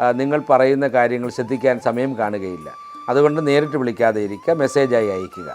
നിങ്ങൾ പറയുന്ന കാര്യങ്ങൾ ശ്രദ്ധിക്കാൻ സമയം കാണുകയില്ല. അതുകൊണ്ട് നേരിട്ട് വിളിക്കാതെ ഇരിക്കുക മെസ്സേജായി അയയ്ക്കുക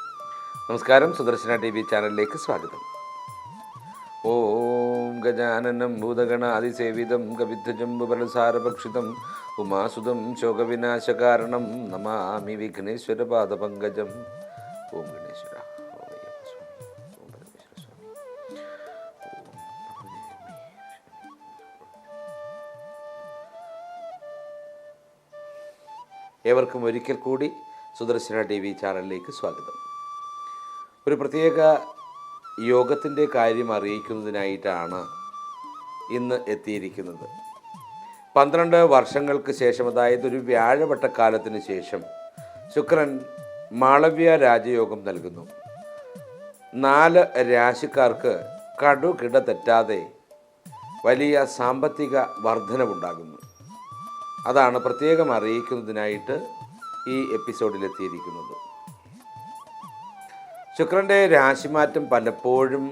നമസ്കാരം സുദർശന ടി വി ചാനലിലേക്ക് സ്വാഗതം. ഓം ഗജാനനം ഭൂതഗണാതിസേവിതം കവിദ്ധജംബുബലസാരഭക്ഷിതം ഉമാസുതം ശോകവിനാശകാരണം നമാമി വിഘ്നേശ്വര പാദപങ്കജം. ഓം ഗണേശ്വര. ഏവർക്കും ഒരിക്കൽ കൂടി സുദർശന ടി വി ചാനലിലേക്ക് സ്വാഗതം. ഒരു പ്രത്യേക യോഗത്തിന്റെ കാര്യം അറിയിക്കുന്നതിനായിട്ടാണ് ഇന്ന് എത്തിയിരിക്കുന്നത്. പന്ത്രണ്ട് വർഷങ്ങൾക്ക് ശേഷം അതായത് ഒരു വ്യാഴവട്ടക്കാലത്തിന് ശേഷം ശുക്രൻ മാളവ്യ രാജയോഗം നൽകുന്നു. നാല് രാശിക്കാർക്ക് കടുകിട തെറ്റാതെ വലിയ സാമ്പത്തിക വർധനവുണ്ടാകുന്നു. അതാണ് പ്രത്യേകം അറിയിക്കുന്നതിനായിട്ട് ഈ എപ്പിസോഡിലെത്തിയിരിക്കുന്നത് ശുക്രന്റെ രാശിമാറ്റം പലപ്പോഴും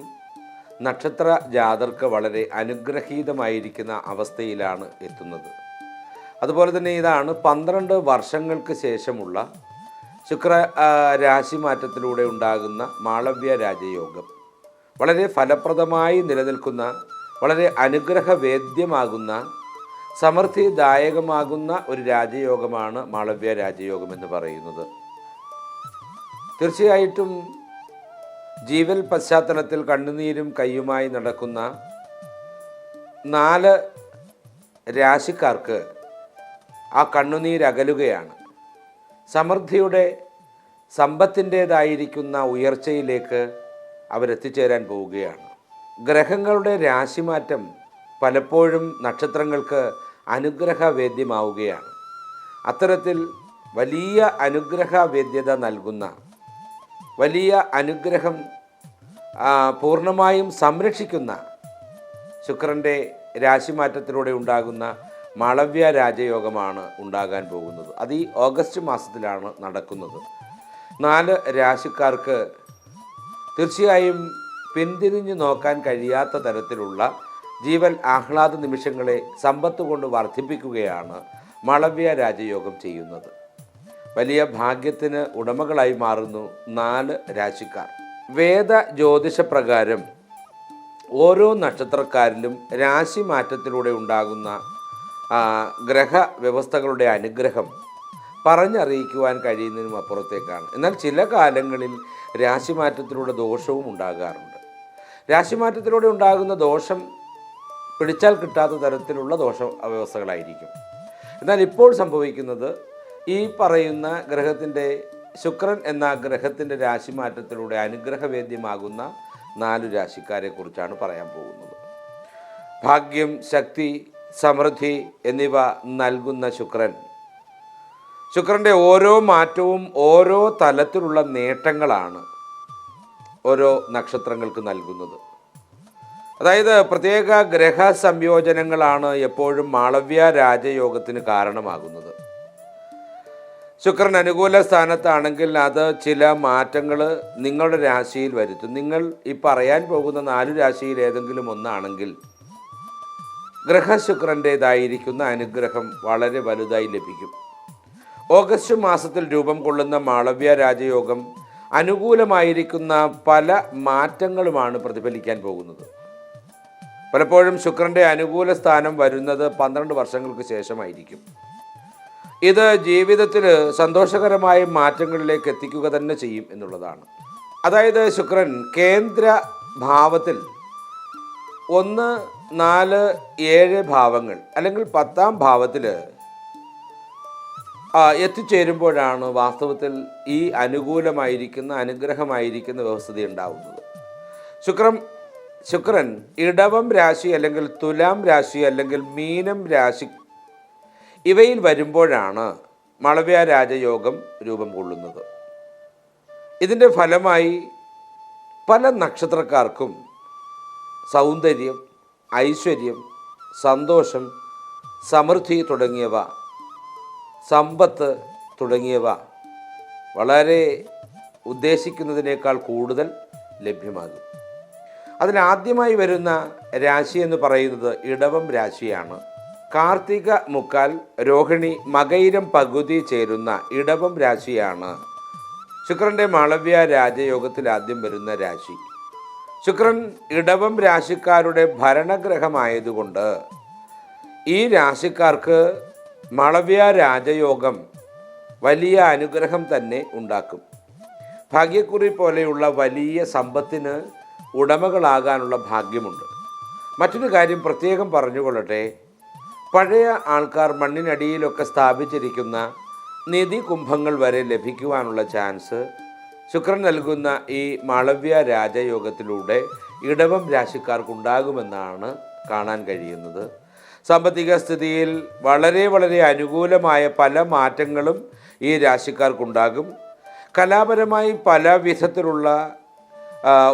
നക്ഷത്ര ജാതർക്ക് വളരെ അനുഗ്രഹീതമായിരിക്കുന്ന അവസ്ഥയിലാണ് എത്തുന്നത്. അതുപോലെ തന്നെ ഇതാണ് പന്ത്രണ്ട് വർഷങ്ങൾക്ക് ശേഷമുള്ള ശുക്ര രാശിമാറ്റത്തിലൂടെ ഉണ്ടാകുന്ന മാളവ്യ രാജയോഗം. വളരെ ഫലപ്രദമായി നിലനിൽക്കുന്ന വളരെ അനുഗ്രഹവേദ്യമാകുന്ന സമൃദ്ധിദായകമാകുന്ന ഒരു രാജയോഗമാണ് മാളവ്യ രാജയോഗം എന്ന് പറയുന്നത്. തീർച്ചയായിട്ടും ജീവൽ പശ്ചാത്തലത്തിൽ കണ്ണുനീരും കയ്യുമായി നടക്കുന്ന നാല് രാശിക്കാർക്ക് ആ കണ്ണുനീരകലുകയാണ് സമൃദ്ധിയുടെ സമ്പത്തിന്റേതായിരിക്കുന്ന ഉയർച്ചയിലേക്ക് അവരെത്തിച്ചേരാൻ പോവുകയാണ്. ഗ്രഹങ്ങളുടെ രാശിമാറ്റം പലപ്പോഴും നക്ഷത്രങ്ങൾക്ക് അനുഗ്രഹവേദ്യമാവുകയാണ്. അത്തരത്തിൽ വലിയ അനുഗ്രഹവേദ്യത നൽകുന്ന വലിയ അനുഗ്രഹം പൂർണമായും സംരക്ഷിക്കുന്ന ശുക്രന്റെ രാശിമാറ്റത്തിലൂടെ ഉണ്ടാകുന്ന മാളവ്യ രാജയോഗമാണ് ഉണ്ടാകാൻ പോകുന്നത്. അത് ഈ ഓഗസ്റ്റ് മാസത്തിലാണ് നടക്കുന്നത്. നാല് രാശിക്കാർക്ക് തീർച്ചയായും പിന്തിരിഞ്ഞു നോക്കാൻ കഴിയാത്ത തരത്തിലുള്ള ജീവൻ ആഹ്ലാദ നിമിഷങ്ങളെ സമ്പത്ത് കൊണ്ട് വർദ്ധിപ്പിക്കുകയാണ് മാളവ്യ രാജയോഗം ചെയ്യുന്നത്. വലിയ ഭാഗ്യത്തിന് ഉടമകളായി മാറുന്നു നാല് രാശിക്കാർ. വേദ ജ്യോതിഷ പ്രകാരം ഓരോ നക്ഷത്രക്കാരിലും രാശി മാറ്റത്തിലൂടെ ഉണ്ടാകുന്ന ഗ്രഹ വ്യവസ്ഥകളുടെ അനുഗ്രഹം പറഞ്ഞറിയിക്കുവാൻ കഴിയുന്നതിനും അപ്പുറത്തേക്കാണ്. എന്നാൽ ചില കാലങ്ങളിൽ രാശിമാറ്റത്തിലൂടെ ദോഷവും ഉണ്ടാകാറുണ്ട്. രാശിമാറ്റത്തിലൂടെ ഉണ്ടാകുന്ന ദോഷം പിടിച്ചാൽ കിട്ടാത്ത തരത്തിലുള്ള ദോഷ വ്യവസ്ഥകളായിരിക്കും. എന്നാൽ ഇപ്പോൾ സംഭവിക്കുന്നത് ഈ പറയുന്ന ഗ്രഹത്തിന്റെ ശുക്രൻ എന്ന ഗ്രഹത്തിന്റെ രാശിമാറ്റത്തിലൂടെ അനുഗ്രഹവേദ്യമാകുന്ന നാലു രാശിക്കാരെ കുറിച്ചാണ് പറയാൻ പോകുന്നത്. ഭാഗ്യം ശക്തി സമൃദ്ധി എന്നിവ നൽകുന്ന ശുക്രൻ. ശുക്രന്റെ ഓരോ മാറ്റവും ഓരോ തലത്തിലുള്ള നേട്ടങ്ങളാണ് ഓരോ നക്ഷത്രങ്ങൾക്ക് നൽകുന്നത്. അതായത് പ്രത്യേക ഗ്രഹ സംയോജനങ്ങളാണ് എപ്പോഴും മാളവ്യ രാജയോഗത്തിന് കാരണമാകുന്നത്. ശുക്രൻ അനുകൂല സ്ഥാനത്താണെങ്കിൽ അത് ചില മാറ്റങ്ങൾ നിങ്ങളുടെ രാശിയിൽ വരുത്തും. നിങ്ങൾ ഈ പറയാൻ പോകുന്ന നാലു രാശിയിൽ ഏതെങ്കിലും ഒന്നാണെങ്കിൽ ഗ്രഹശുക്രന്റേതായിരിക്കുന്ന അനുഗ്രഹം വളരെ വലുതായി ലഭിക്കും. ഓഗസ്റ്റ് മാസത്തിൽ രൂപം കൊള്ളുന്ന മാളവ്യ രാജയോഗം അനുകൂലമായിരിക്കുന്ന പല മാറ്റങ്ങളുമാണ് പ്രതിഫലിക്കാൻ പോകുന്നത്. പലപ്പോഴും ശുക്രന്റെ അനുകൂല സ്ഥാനം വരുന്നത് പന്ത്രണ്ട് വർഷങ്ങൾക്ക് ശേഷമായിരിക്കും. ഇത് ജീവിതത്തിൽ സന്തോഷകരമായ മാറ്റങ്ങളിലേക്ക് എത്തിക്കുക തന്നെ ചെയ്യും എന്നുള്ളതാണ്. അതായത് ശുക്രൻ കേന്ദ്ര ഭാവത്തിൽ ഒന്ന് നാല് ഏഴ് ഭാവങ്ങൾ അല്ലെങ്കിൽ പത്താം ഭാവത്തിൽ എത്തിച്ചേരുമ്പോഴാണ് വാസ്തവത്തിൽ ഈ അനുകൂലമായിരിക്കുന്ന അനുഗ്രഹമായിരിക്കുന്ന വ്യവസ്ഥിതി ഉണ്ടാവുന്നത്. ശുക്രം ശുക്രൻ ഇടവം രാശി അല്ലെങ്കിൽ തുലാം രാശി അല്ലെങ്കിൽ മീനം രാശി ഇവയിൽ വരുമ്പോഴാണ് മളവ്യ രാജയോഗം രൂപം കൊള്ളുന്നത്. ഇതിന്റെ ഫലമായി പല നക്ഷത്രക്കാർക്കും സൗന്ദര്യം ഐശ്വര്യം സന്തോഷം സമൃദ്ധി തുടങ്ങിയവ സമ്പത്ത് തുടങ്ങിയവ വളരെ ഉദ്ദേശിക്കുന്നതിനേക്കാൾ കൂടുതൽ ലഭ്യമാകും. അതിലാദ്യമായി വരുന്ന രാശി എന്ന് പറയുന്നത് ഇടവം രാശിയാണ്. കാർത്തിക മുക്കാൽ രോഹിണി മകയിരം പകുതി ചേരുന്ന ഇടവം രാശിയാണ്. ശുക്രന്റെ മാളവ്യ രാജയോഗത്തിൽ ആദ്യം വരുന്ന രാശി. ശുക്രൻ ഇടവം രാശിക്കാരുടെ ഭരണഗ്രഹമായതുകൊണ്ട് ഈ രാശിക്കാർക്ക് മാളവ്യ രാജയോഗം വലിയ അനുഗ്രഹം തന്നെ ഉണ്ടാക്കും. ഭാഗ്യക്കുറി പോലെയുള്ള വലിയ സമ്പത്തിന് ഉടമകളാകാനുള്ള ഭാഗ്യമുണ്ട്. മറ്റൊരു കാര്യം പ്രത്യേകം പറഞ്ഞുകൊള്ളട്ടെ. പഴയ ആൾക്കാർ മണ്ണിനടിയിലൊക്കെ സ്ഥാപിച്ചിരിക്കുന്ന നിധി കുംഭങ്ങൾ വരെ ലഭിക്കുവാനുള്ള ചാൻസ്. ശുക്രൻ നൽകുന്ന ഈ മാളവ്യ രാജയോഗത്തിലൂടെ ഇടവം രാശിക്കാർക്കുണ്ടാകുമെന്നാണ് കാണാൻ കഴിയുന്നത്. സാമ്പത്തിക സ്ഥിതിയിൽ വളരെ വളരെ അനുകൂലമായ പല മാറ്റങ്ങളും ഈ രാശിക്കാർക്കുണ്ടാകും. കലാപരമായി പല വിധത്തിലുള്ള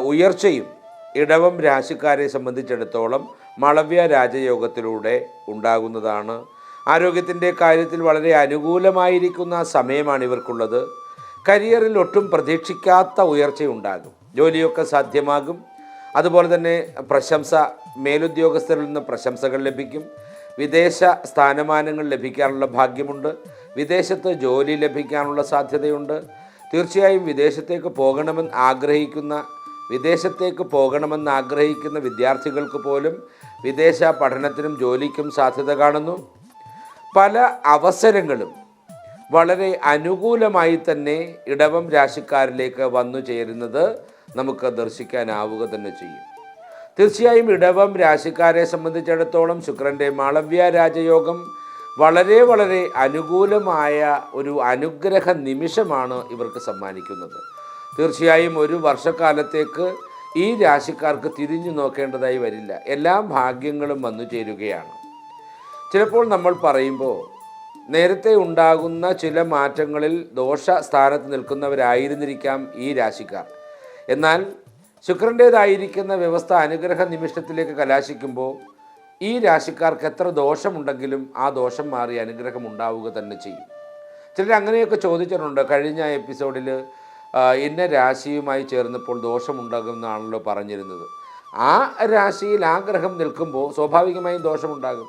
ഉയർച്ചയും ഇടവം രാശിക്കാരെ സംബന്ധിച്ചിടത്തോളം മളവ്യ രാജയോഗത്തിലൂടെ ഉണ്ടാകുന്നതാണ്. ആരോഗ്യത്തിന്റെ കാര്യത്തിൽ വളരെ അനുകൂലമായിരിക്കുന്ന സമയമാണ് ഇവർക്കുള്ളത്. കരിയറിൽ ഒട്ടും പ്രതീക്ഷിക്കാത്ത ഉയർച്ചയുണ്ടാകും. ജോലിയൊക്കെ സാധ്യമാകും. അതുപോലെ തന്നെ പ്രശംസ മേലുദ്യോഗസ്ഥരിൽ നിന്ന് പ്രശംസകൾ ലഭിക്കും. വിദേശ സ്ഥാനമാനങ്ങൾ ലഭിക്കാനുള്ള ഭാഗ്യമുണ്ട്. വിദേശത്ത് ജോലി ലഭിക്കാനുള്ള സാധ്യതയുണ്ട്. തീർച്ചയായും വിദേശത്തേക്ക് പോകണമെന്ന് ആഗ്രഹിക്കുന്ന വിദേശത്തേക്ക് പോകണമെന്ന് ആഗ്രഹിക്കുന്ന വിദ്യാർത്ഥികൾക്ക് പോലും വിദേശ പഠനത്തിനും ജോലിക്കും സാധ്യത കാണുന്നു. പല അവസരങ്ങളും വളരെ അനുകൂലമായി തന്നെ ഇടവം രാശിക്കാരിലേക്ക് വന്നു ചേരുന്നത് നമുക്ക് ദർശിക്കാനാവുക തന്നെ ചെയ്യും. തീർച്ചയായും ഇടവം രാശിക്കാരെ സംബന്ധിച്ചിടത്തോളം ശുക്രന്റെ മാളവ്യ രാജയോഗം വളരെ വളരെ അനുകൂലമായ ഒരു അനുഗ്രഹ നിമിഷമാണ് ഇവർക്ക് സമ്മാനിക്കുന്നത്. തീർച്ചയായും ഒരു വർഷക്കാലത്തേക്ക് ഈ രാശിക്കാർക്ക് തിരിഞ്ഞു നോക്കേണ്ടതായി വരില്ല. എല്ലാ ഭാഗ്യങ്ങളും വന്നു ചേരുകയാണ്. ചിലപ്പോൾ നമ്മൾ പറയുമ്പോൾ നേരത്തെ ഉണ്ടാകുന്ന ചില മാറ്റങ്ങളിൽ ദോഷ സ്ഥാനത്ത് നിൽക്കുന്നവരായിരുന്നിരിക്കാം ഈ രാശിക്കാർ. എന്നാൽ ശുക്രന്റേതായിരിക്കുന്ന വ്യവസ്ഥ അനുഗ്രഹ നിമിഷത്തിലേക്ക് കലാശിക്കുമ്പോൾ ഈ രാശിക്കാർക്ക് എത്ര ദോഷമുണ്ടെങ്കിലും ആ ദോഷം മാറി അനുഗ്രഹം ഉണ്ടാവുക തന്നെ ചെയ്യും. ചിലർ അങ്ങനെയൊക്കെ ചോദിച്ചിട്ടുണ്ട് കഴിഞ്ഞ എപ്പിസോഡിൽ ഇന്ന രാശിയുമായി ചേർന്നപ്പോൾ ദോഷമുണ്ടാകുമെന്നാണല്ലോ പറഞ്ഞിരുന്നത്. ആ രാശിയിൽ ആഗ്രഹം ഗ്രഹം നിൽക്കുമ്പോൾ സ്വാഭാവികമായും ദോഷമുണ്ടാകും.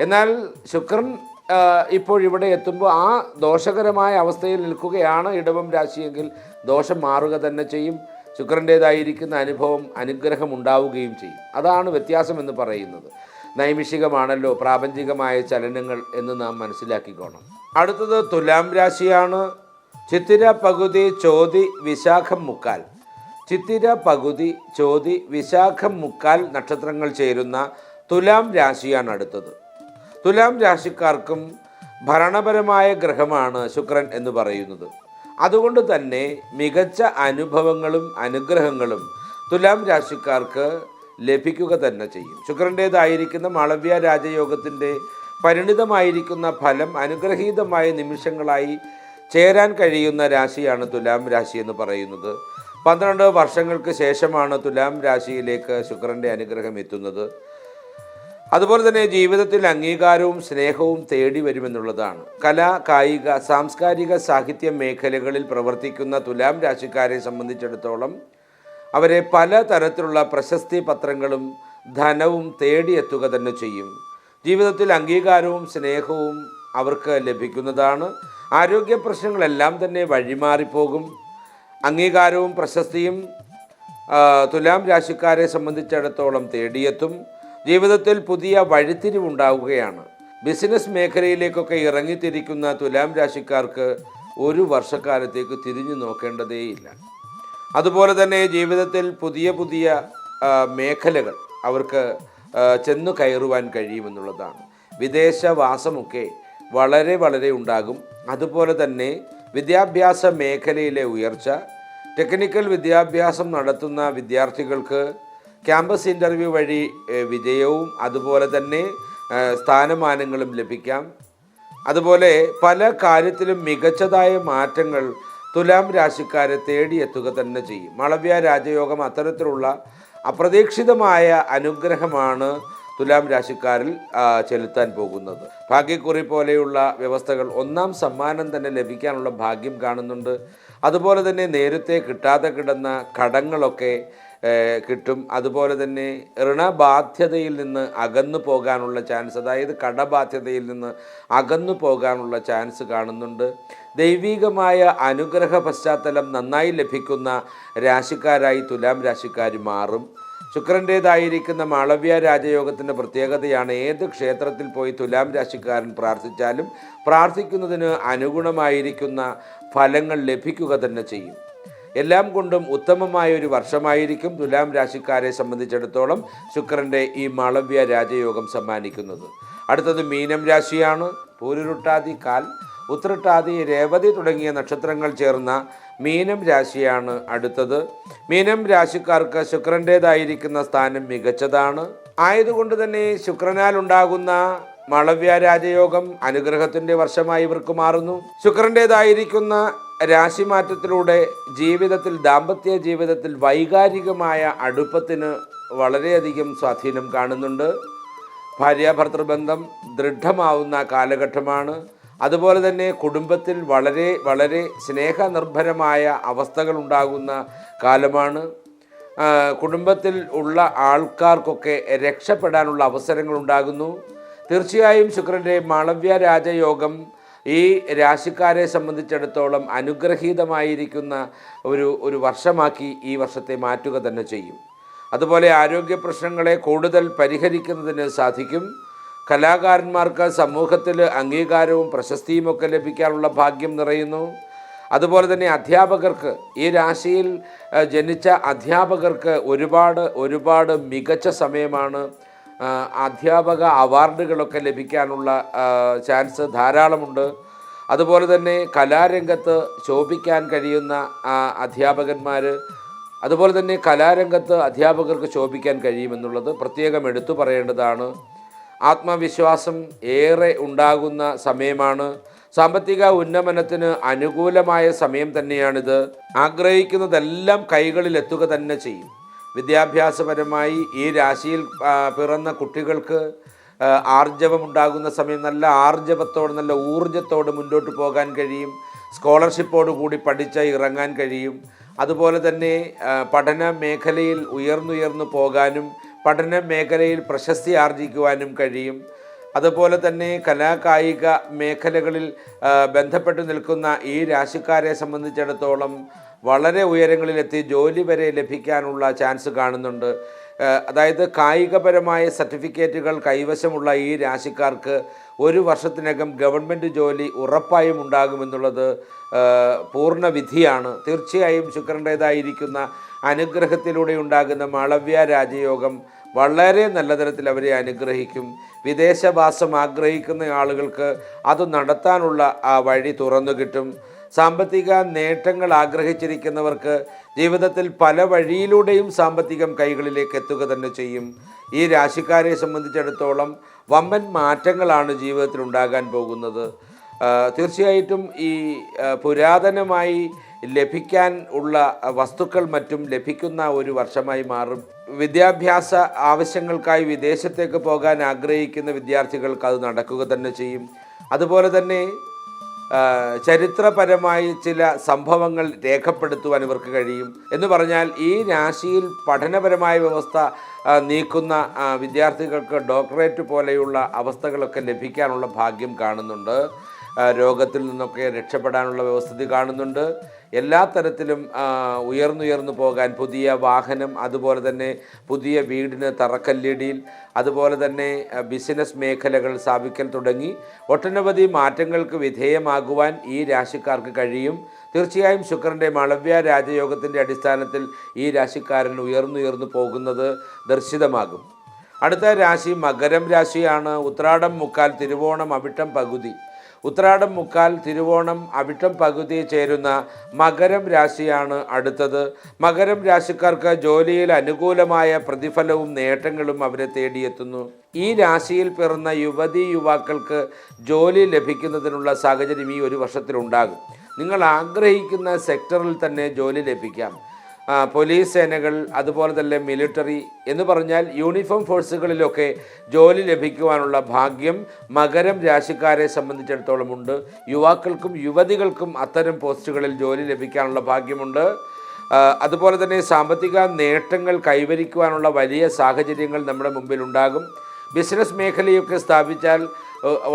എന്നാൽ ശുക്രൻ ഇപ്പോഴിവിടെ എത്തുമ്പോൾ ആ ദോഷകരമായ അവസ്ഥയിൽ നിൽക്കുകയാണ് ഇടവം രാശിയെങ്കിൽ ദോഷം മാറുക തന്നെ ചെയ്യും. ശുക്രന്റേതായിരിക്കുന്ന അനുഭവം അനുഗ്രഹം ഉണ്ടാവുകയും ചെയ്യും. അതാണ് വ്യത്യാസം എന്ന് പറയുന്നത്. നൈമിഷികമാണല്ലോ പ്രാപഞ്ചികമായ ചലനങ്ങൾ എന്ന് നാം മനസ്സിലാക്കിക്കോണം. അടുത്തത് തുലാം രാശിയാണ്. ചിത്തിര പകുതി ചോതി വിശാഖം മുക്കാൽ. ചിത്തിര പകുതി ചോതി വിശാഖം മുക്കാൽ നക്ഷത്രങ്ങൾ ചേരുന്ന തുലാം രാശിയാണ് അടുത്തത്. തുലാം രാശിക്കാർക്കും ഭരണപരമായ ഗ്രഹമാണ് ശുക്രൻ എന്ന് പറയുന്നത്. അതുകൊണ്ട് തന്നെ മികച്ച അനുഭവങ്ങളും അനുഗ്രഹങ്ങളും തുലാം രാശിക്കാർക്ക് ലഭിക്കുക തന്നെ ചെയ്യും. ശുക്രന്റേതായിരിക്കുന്ന മാളവ്യ രാജയോഗത്തിന്റെ പരിണിതമായിരിക്കുന്ന ഫലം അനുഗ്രഹീതമായ നിമിഷങ്ങളായി ചേരാൻ കഴിയുന്ന രാശിയാണ് തുലാം രാശി എന്ന് പറയുന്നത്. പന്ത്രണ്ട് വർഷങ്ങൾക്ക് ശേഷമാണ് തുലാം രാശിയിലേക്ക് ശുക്രന്റെ അനുഗ്രഹം എത്തുന്നത്. അതുപോലെ തന്നെ ജീവിതത്തിൽ അംഗീകാരവും സ്നേഹവും തേടി വരുമെന്നുള്ളതാണ്. കല കായിക സാംസ്കാരിക സാഹിത്യ മേഖലകളിൽ പ്രവർത്തിക്കുന്ന തുലാം രാശിക്കാരെ സംബന്ധിച്ചിടത്തോളം അവരെ പല തരത്തിലുള്ള പ്രശസ്തി പത്രങ്ങളും ധനവും തേടിയെത്തുക തന്നെ ചെയ്യും. ജീവിതത്തിൽ അംഗീകാരവും സ്നേഹവും അവർക്ക് ലഭിക്കുന്നതാണ്. ആരോഗ്യ പ്രശ്നങ്ങളെല്ലാം തന്നെ വഴിമാറിപ്പോകും. അംഗീകാരവും പ്രശസ്തിയും തുലാം രാശിക്കാരെ സംബന്ധിച്ചിടത്തോളം തേടിയെത്തും. ജീവിതത്തിൽ പുതിയ വഴിത്തിരിവുണ്ടാവുകയാണ് ബിസിനസ് മേഖലയിലേക്കൊക്കെ ഇറങ്ങിത്തിരിക്കുന്ന തുലാം രാശിക്കാർക്ക് ഒരു വർഷക്കാലത്തേക്ക് തിരിഞ്ഞു നോക്കേണ്ടതേയില്ല. അതുപോലെ തന്നെ ജീവിതത്തിൽ പുതിയ പുതിയ മേഖലകൾ അവർക്ക് ചെന്നു കയറുവാൻ കഴിയുമെന്നുള്ളതാണ്. വിദേശവാസമൊക്കെ വളരെ വളരെ ഉണ്ടാകും. അതുപോലെ തന്നെ വിദ്യാഭ്യാസ മേഖലയിലെ ഉയർച്ച ടെക്നിക്കൽ വിദ്യാഭ്യാസം നടത്തുന്ന വിദ്യാർത്ഥികൾക്ക് ക്യാമ്പസ് ഇന്റർവ്യൂ വഴി വിജയവും അതുപോലെ തന്നെ സ്ഥാനമാനങ്ങളും ലഭിക്കാം. അതുപോലെ പല കാര്യത്തിലും മികച്ചതായ മാറ്റങ്ങൾ തുലാം രാശിക്കാരെ തേടിയെത്തുക തന്നെ ചെയ്യും. മളവ്യ രാജയോഗം അത്തരത്തിലുള്ള അപ്രതീക്ഷിതമായ അനുഗ്രഹമാണ് തുലാം രാശിക്കാരിൽ ചെലുത്താൻ പോകുന്നത്. ഭാഗ്യക്കുറി പോലെയുള്ള വ്യവസ്ഥകൾ ഒന്നാം സമ്മാനം തന്നെ ലഭിക്കാനുള്ള ഭാഗ്യം കാണുന്നുണ്ട്. അതുപോലെ തന്നെ നേരത്തെ കിട്ടാതെ കിടന്ന കടങ്ങളൊക്കെ കിട്ടും. അതുപോലെ തന്നെ ഋണബാധ്യതയിൽ നിന്ന് അകന്നു പോകാനുള്ള ചാൻസ് അതായത് കടബാധ്യതയിൽ നിന്ന് അകന്നു പോകാനുള്ള ചാൻസ് കാണുന്നുണ്ട്. ദൈവികമായ അനുഗ്രഹ പശ്ചാത്തലം നന്നായി ലഭിക്കുന്ന രാശിക്കാരായി തുലാം രാശിക്കാർ മാറും. ശുക്രന്റേതായിരിക്കുന്ന മാളവ്യ രാജയോഗത്തിന്റെ പ്രത്യേകതയാണ് ഏത് ക്ഷേത്രത്തിൽ പോയി തുലാം രാശിക്കാരൻ പ്രാർത്ഥിച്ചാലും പ്രാർത്ഥിക്കുന്നതിന് അനുഗുണമായിരിക്കുന്ന ഫലങ്ങൾ ലഭിക്കുക തന്നെ ചെയ്യും. എല്ലാം കൊണ്ടും ഉത്തമമായ ഒരു വർഷമായിരിക്കും തുലാം രാശിക്കാരെ സംബന്ധിച്ചിടത്തോളം ശുക്രന്റെ ഈ മാളവ്യ രാജയോഗം സമ്മാനിക്കുന്നത്. അടുത്തത് മീനം രാശിയാണ്. പൂരുരുട്ടാതി കാൽ ഉത്രട്ടാതി രേവതി തുടങ്ങിയ നക്ഷത്രങ്ങൾ ചേർന്ന മീനം രാശിയാണ് അടുത്തത്. മീനം രാശിക്കാർക്ക് ശുക്രന്റേതായിരിക്കുന്ന സ്ഥാനം മികച്ചതാണ്. ആയതുകൊണ്ട് തന്നെ ശുക്രനാൽ ഉണ്ടാകുന്ന മളവ്യ രാജയോഗം അനുഗ്രഹത്തിന്റെ വർഷമായി ഇവർക്ക് മാറുന്നു. ശുക്രന്റേതായിരിക്കുന്ന രാശിമാറ്റത്തിലൂടെ ജീവിതത്തിൽ ദാമ്പത്യ ജീവിതത്തിൽ വൈകാരികമായ അടുപ്പത്തിന് വളരെയധികം സ്വാധീനം കാണുന്നുണ്ട്. ഭാര്യാഭർത്തൃബന്ധം ദൃഢമാവുന്ന കാലഘട്ടമാണ്. അതുപോലെ തന്നെ കുടുംബത്തിൽ വളരെ വളരെ സ്നേഹനിർഭരമായ അവസ്ഥകൾ ഉണ്ടാകുന്ന കാലമാണ് കുടുംബത്തിൽ ഉള്ള ആൾക്കാർക്കൊക്കെ രക്ഷപ്പെടാനുള്ള അവസരങ്ങൾ ഉണ്ടാകുന്നു തീർച്ചയായും ശുക്രന്റെ മാളവ്യ രാജയോഗം ഈ രാശിക്കാരെ സംബന്ധിച്ചിടത്തോളം അനുഗ്രഹീതമായിരിക്കുന്ന ഒരു ഒരു വർഷമാക്കി ഈ വർഷത്തെ മാറ്റുക തന്നെ ചെയ്യും. അതുപോലെ ആരോഗ്യ പ്രശ്നങ്ങളെ കൂടുതൽ പരിഹരിക്കുന്നതിന് സാധിക്കും. കലാകാരന്മാർക്ക് സമൂഹത്തിൽ അംഗീകാരവും പ്രശസ്തിയും ഒക്കെ ലഭിക്കാനുള്ള ഭാഗ്യം നിറയുന്നു. അതുപോലെ തന്നെ അധ്യാപകർക്ക് ഈ രാശിയിൽ ജനിച്ച അധ്യാപകർക്ക് ഒരുപാട് ഒരുപാട് മികച്ച സമയമാണ്. അധ്യാപക അവാർഡുകളൊക്കെ ലഭിക്കാനുള്ള ചാൻസ് ധാരാളമുണ്ട്. അതുപോലെ തന്നെ കലാരംഗത്ത് ശോഭിക്കാൻ കഴിയുന്ന അധ്യാപകന്മാർ അതുപോലെ തന്നെ കലാരംഗത്ത് അധ്യാപകർക്ക് ശോഭിക്കാൻ കഴിയുമെന്നുള്ളത് പ്രത്യേകം എടുത്തു പറയേണ്ടതാണ്. ആത്മവിശ്വാസം ഏറെ ഉണ്ടാകുന്ന സമയമാണ്. സാമ്പത്തിക ഉന്നമനത്തിന് അനുകൂലമായ സമയം തന്നെയാണിത്. ആഗ്രഹിക്കുന്നതെല്ലാം കൈകളിൽ എത്തുക തന്നെ ചെയ്യും. വിദ്യാഭ്യാസപരമായി ഈ രാശിയിൽ പിറന്ന കുട്ടികൾക്ക് ആർജവം ഉണ്ടാകുന്ന സമയം നല്ല ആർജവത്തോട് നല്ല ഊർജത്തോട് മുന്നോട്ട് പോകാൻ കഴിയും. സ്കോളർഷിപ്പോട് കൂടി പഠിച്ച ഇറങ്ങാൻ കഴിയും. അതുപോലെ തന്നെ പഠന മേഖലയിൽ ഉയർന്നുയർന്നു പോകാനും പഠന മേഖലയിൽ പ്രശസ്തി ആർജിക്കുവാനും കഴിയും. അതുപോലെ തന്നെ കലാകായിക മേഖലകളിൽ ബന്ധപ്പെട്ട് നിൽക്കുന്ന ഈ രാശിക്കാരെ സംബന്ധിച്ചിടത്തോളം വളരെ ഉയരങ്ങളിലെത്തി ജോലി വരെ ലഭിക്കാനുള്ള ചാൻസ് കാണുന്നുണ്ട്. അതായത് കായികപരമായ സർട്ടിഫിക്കറ്റുകൾ കൈവശമുള്ള ഈ രാശിക്കാർക്ക് ഒരു വർഷത്തിനകം ഗവൺമെന്റ് ജോലി ഉറപ്പായും ഉണ്ടാകുമെന്നുള്ളത് പൂർണ വിധിയാണ്. തീർച്ചയായും ശുക്രന്റേതായിരിക്കുന്ന അനുഗ്രഹത്തിലൂടെ ഉണ്ടാകുന്ന മാളവ്യ രാജയോഗം വളരെ നല്ല തരത്തിൽ അവരെ അനുഗ്രഹിക്കും. വിദേശവാസം ആഗ്രഹിക്കുന്ന ആളുകൾക്ക് അത് നടത്താനുള്ള ആ വഴി തുറന്നു കിട്ടും. സാമ്പത്തിക നേട്ടങ്ങൾ ആഗ്രഹിച്ചിരിക്കുന്നവർക്ക് ജീവിതത്തിൽ പല വഴിയിലൂടെയും സാമ്പത്തികം കൈകളിലേക്ക് എത്തുക തന്നെ ചെയ്യും. ഈ രാശിക്കാരെ സംബന്ധിച്ചിടത്തോളം വമ്പൻ മാറ്റങ്ങളാണ് ജീവിതത്തിൽ ഉണ്ടാകാൻ പോകുന്നത്. തീർച്ചയായിട്ടും ഈ പുരാതനമായി ലഭിക്കാൻ ഉള്ള വസ്തുക്കൾ മറ്റും ലഭിക്കുന്ന ഒരു വർഷമായി മാറും. വിദ്യാഭ്യാസ ആവശ്യങ്ങൾക്കായി വിദേശത്തേക്ക് പോകാൻ ആഗ്രഹിക്കുന്ന വിദ്യാർത്ഥികൾക്ക് അത് നടക്കുക തന്നെ ചെയ്യും. അതുപോലെ തന്നെ ചരിത്രപരമായി ചില സംഭവങ്ങൾ രേഖപ്പെടുത്തുവാൻ ഇവർക്ക് കഴിയും. എന്ന് പറഞ്ഞാൽ ഈ രാശിയിൽ പഠനപരമായ വ്യവസ്ഥ നീക്കുന്ന വിദ്യാർത്ഥികൾക്ക് ഡോക്ടറേറ്റ് പോലെയുള്ള അവസ്ഥകളൊക്കെ ലഭിക്കാനുള്ള ഭാഗ്യം കാണുന്നുണ്ട്. രോഗത്തിൽ നിന്നൊക്കെ രക്ഷപ്പെടാനുള്ള വ്യവസ്ഥിതി കാണുന്നുണ്ട്. എല്ലാ തരത്തിലും ഉയർന്നുയർന്നു പോകാൻ പുതിയ വാഹനം അതുപോലെ തന്നെ പുതിയ വീടിന് തറക്കല്ലിടിയിൽ അതുപോലെ തന്നെ ബിസിനസ് മേഖലകൾ സ്ഥാപിക്കൽ തുടങ്ങി. ഒട്ടനവധി മാറ്റങ്ങൾക്ക് വിധേയമാകുവാൻ ഈ രാശിക്കാർക്ക് കഴിയും. തീർച്ചയായും ശുക്രന്റെ മളവ്യ രാജയോഗത്തിന്റെ അടിസ്ഥാനത്തിൽ ഈ രാശിക്കാരൻ ഉയർന്നുയർന്നു പോകുന്നത് ദർശിതമാകും. അടുത്ത രാശി മകരം രാശിയാണ്. ഉത്രാടം മുക്കാൽ തിരുവോണം അവിട്ടം പകുതി. ഉത്രാടം മുക്കാൽ തിരുവോണം അവിട്ടം പകുതി ചേരുന്ന മകരം രാശിയാണ് അടുത്തത്. മകരം രാശിക്കാർക്ക് ജോലിയിൽ അനുകൂലമായ പ്രതിഫലവും നേട്ടങ്ങളും അവരെ തേടിയെത്തുന്നു. ഈ രാശിയിൽ പിറന്ന യുവതി യുവാക്കൾക്ക് ജോലി ലഭിക്കുന്നതിനുള്ള സാഹചര്യം ഈ ഒരു വർഷത്തിലുണ്ടാകും. നിങ്ങൾ ആഗ്രഹിക്കുന്ന സെക്ടറിൽ തന്നെ ജോലി ലഭിക്കാം. പോലീസ് സേനകൾ അതുപോലെ തന്നെ മിലിറ്ററി എന്ന് പറഞ്ഞാൽ യൂണിഫോം ഫോഴ്സുകളിലൊക്കെ ജോലി ലഭിക്കുവാനുള്ള ഭാഗ്യം മകരം രാശിക്കാരെ സംബന്ധിച്ചിടത്തോളം ഉണ്ട്. യുവാക്കൾക്കും യുവതികൾക്കും അത്തരം പോസ്റ്റുകളിൽ ജോലി ലഭിക്കാനുള്ള ഭാഗ്യമുണ്ട്. അതുപോലെ തന്നെ സാമ്പത്തിക നേട്ടങ്ങൾ കൈവരിക്കുവാനുള്ള വലിയ സാഹചര്യങ്ങൾ നമ്മുടെ മുമ്പിലുണ്ടാകും ബിസിനസ് മേഖലയൊക്കെ സ്ഥാപിച്ചാൽ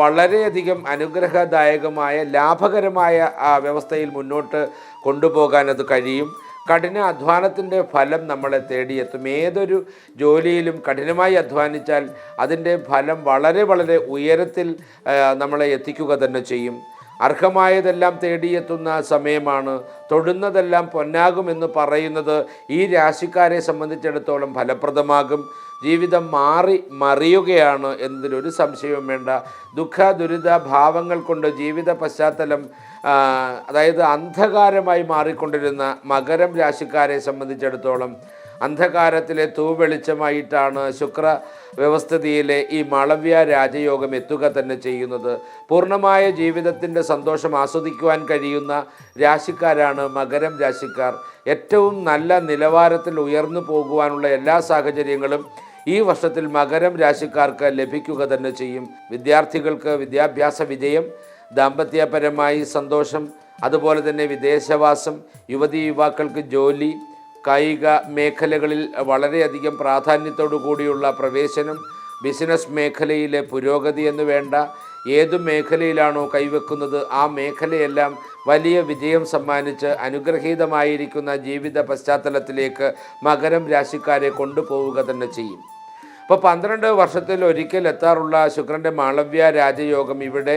വളരെയധികം അനുഗ്രഹദായകമായ ലാഭകരമായ ആ വ്യവസ്ഥയിൽ മുന്നോട്ട് കൊണ്ടുപോകാൻ അത് കഴിയും. കഠിന അധ്വാനത്തിന്റെ ഫലം നമ്മളെ തേടിയെത്തും. ഏതൊരു ജോലിയിലും കഠിനമായി അധ്വാനിച്ചാൽ അതിന്റെ ഫലം വളരെ വളരെ ഉയരത്തിൽ നമ്മളെ എത്തിക്കുക തന്നെ ചെയ്യും. അർഹമായതെല്ലാം തേടിയെത്തുന്ന സമയമാണ്. തൊടുന്നതെല്ലാം പൊന്നാകുമെന്ന് പറയുന്നത് ഈ രാശിക്കാരെ സംബന്ധിച്ചിടത്തോളം ഫലപ്രദമാകും. ജീവിതം മാറി മറിയുകയാണ് എന്നതിലൊരു സംശയവും വേണ്ട. ദുഃഖ ദുരിത ഭാവങ്ങൾ കൊണ്ട് ജീവിത പശ്ചാത്തലം അതായത് അന്ധകാരമായി മാറിക്കൊണ്ടിരുന്ന മകരം രാശിക്കാരെ സംബന്ധിച്ചിടത്തോളം അന്ധകാരത്തിലെ തൂവെളിച്ചമായിട്ടാണ് ശുക്ര വ്യവസ്ഥിതിയിലെ ഈ മാളവ്യ രാജയോഗം എത്തുക തന്നെ ചെയ്യുന്നത്. പൂർണമായ ജീവിതത്തിന്റെ സന്തോഷം ആസ്വദിക്കുവാൻ കഴിയുന്ന രാശിക്കാരാണ് മകരം രാശിക്കാർ. ഏറ്റവും നല്ല നിലവാരത്തിൽ ഉയർന്നു പോകുവാനുള്ള എല്ലാ സാഹചര്യങ്ങളും ഈ വർഷത്തിൽ മകരം രാശിക്കാർക്ക് ലഭിക്കുക തന്നെ ചെയ്യും. വിദ്യാർത്ഥികൾക്ക് വിദ്യാഭ്യാസ വിജയം ദാമ്പത്യപരമായി സന്തോഷം അതുപോലെ തന്നെ വിദേശവാസം യുവതി യുവാക്കൾക്ക് ജോലി കായിക മേഖലകളിൽ വളരെയധികം പ്രാധാന്യത്തോടു കൂടിയുള്ള പ്രവേശനം ബിസിനസ് മേഖലയിലെ പുരോഗതി എന്ന് വേണ്ട ഏതു മേഖലയിലാണോ കൈവെക്കുന്നത് ആ മേഖലയെല്ലാം വലിയ വിജയം സമ്മാനിച്ച് അനുഗ്രഹീതമായിരിക്കുന്ന ജീവിത പശ്ചാത്തലത്തിലേക്ക് മകരം രാശിക്കാരെ കൊണ്ടുപോവുക തന്നെ ചെയ്യും. അപ്പോൾ പന്ത്രണ്ട് വർഷത്തിൽ ഒരിക്കൽ എത്താറുള്ള ശുക്രന്റെ മാളവ്യ രാജയോഗം ഇവിടെ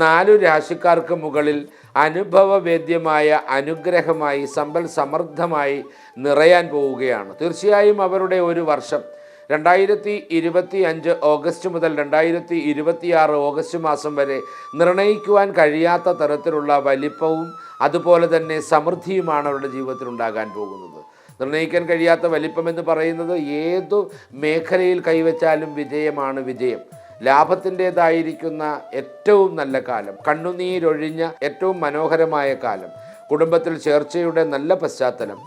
നാലു രാശിക്കാർക്ക് മുകളിൽ അനുഭവവേദ്യമായ അനുഗ്രഹമായി സമ്പൽ സമൃദ്ധമായി നിറയാൻ പോവുകയാണ്. തീർച്ചയായും അവരുടെ ഒരു വർഷം രണ്ടായിരത്തി ഇരുപത്തി അഞ്ച് ഓഗസ്റ്റ് മുതൽ രണ്ടായിരത്തി ഇരുപത്തിയാറ് ഓഗസ്റ്റ് മാസം വരെ നിർണയിക്കുവാൻ കഴിയാത്ത തരത്തിലുള്ള വലിപ്പവും അതുപോലെ തന്നെ സമൃദ്ധിയുമാണ് അവരുടെ ജീവിതത്തിൽ ഉണ്ടാകാൻ പോകുന്നത്. നിർണയിക്കാൻ കഴിയാത്ത വലിപ്പം എന്ന് പറയുന്നത് ഏതു മേഖലയിൽ കൈവച്ചാലും വിജയമാണ് വിജയം. ലാഭത്തിന്റേതായിരിക്കുന്ന ഏറ്റവും നല്ല കാലം കണ്ണുനീരൊഴിഞ്ഞ ഏറ്റവും മനോഹരമായ കാലം കുടുംബത്തിൽ ചേർച്ചയുടെ നല്ല പശ്ചാത്തലം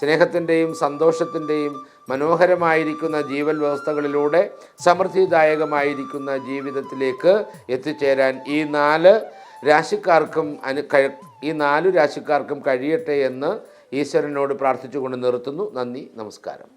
സ്നേഹത്തിന്റെയും സന്തോഷത്തിന്റെയും മനോഹരമായിരിക്കുന്ന ജീവൽ വ്യവസ്ഥകളിലൂടെ സമൃദ്ധിദായകമായിരിക്കുന്ന ജീവിതത്തിലേക്ക് എത്തിച്ചേരാൻ ഈ നാല് രാശിക്കാർക്കും അനു ഈ നാലു രാശിക്കാർക്കും കഴിയട്ടെ എന്ന് ഈശ്വരനോട് പ്രാർത്ഥിച്ചുകൊണ്ട് നിർത്തുന്നു. നന്ദി നമസ്കാരം.